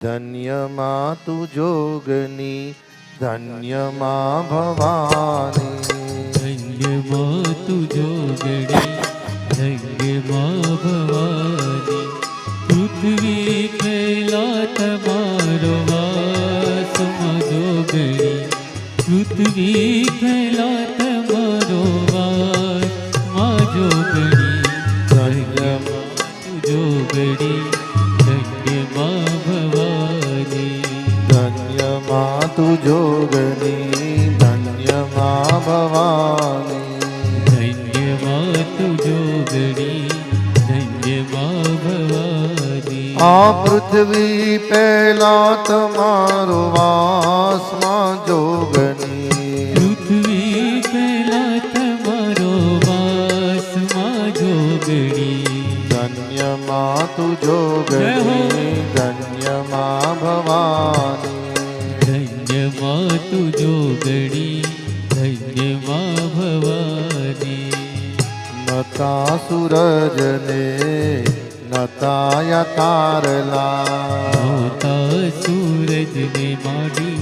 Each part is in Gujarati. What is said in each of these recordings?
ધન્યમાં તું જોગની, ધન્યમાં ભવાની. ધન્યમાં તું જોગણી ધન્યમાં ભવાની. પૃથ્વી ફેલા તમારો વાસ જોગણી પૃથ્વી ફેલા તમારો વાસમાં જોગણી ધન્યમાં તું જોગણી ધન્યમાં તું જોગની ધન્યમાં ભવાની ધન્યમાં તું જોગણી ધન્યમાં ભવાની આ પૃથ્વી પહેલા તમારો વાસમાં જોગની પૃથ્વી પેલા તમારો વાસમાં જોગણી ધન્યમાં તું જય હો. જોગની ધન્યમાં ભવાની ધન્યમાં તું જોગણી ધન્યમાં ભવાની નતા સૂરજને નતાયા તારલા નતા સૂરજને માડી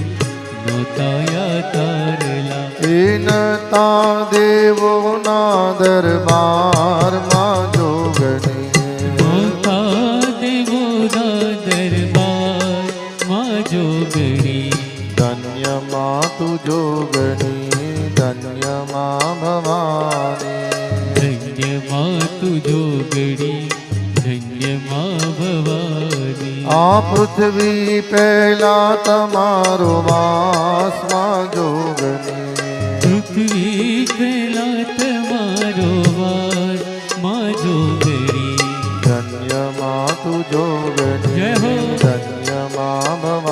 નતાયા તારલા એ નતા દેવોના દરબારમાં જોગની નોતા દેવોના દરબાર ધન્યમાં તું ધન્ય ધન્યમાં ભવાની ધન્યમાં તું જોગણી ધન્યમાં ભવાની. આ પૃથ્વી પહેલા તમારો વાસમાં જોગણી. પૃથ્વી પહેલા તમારો વાસમાં જોગણી. ધન્યમાં તું જોગની જય હો. ધન્યમાં ભવાની.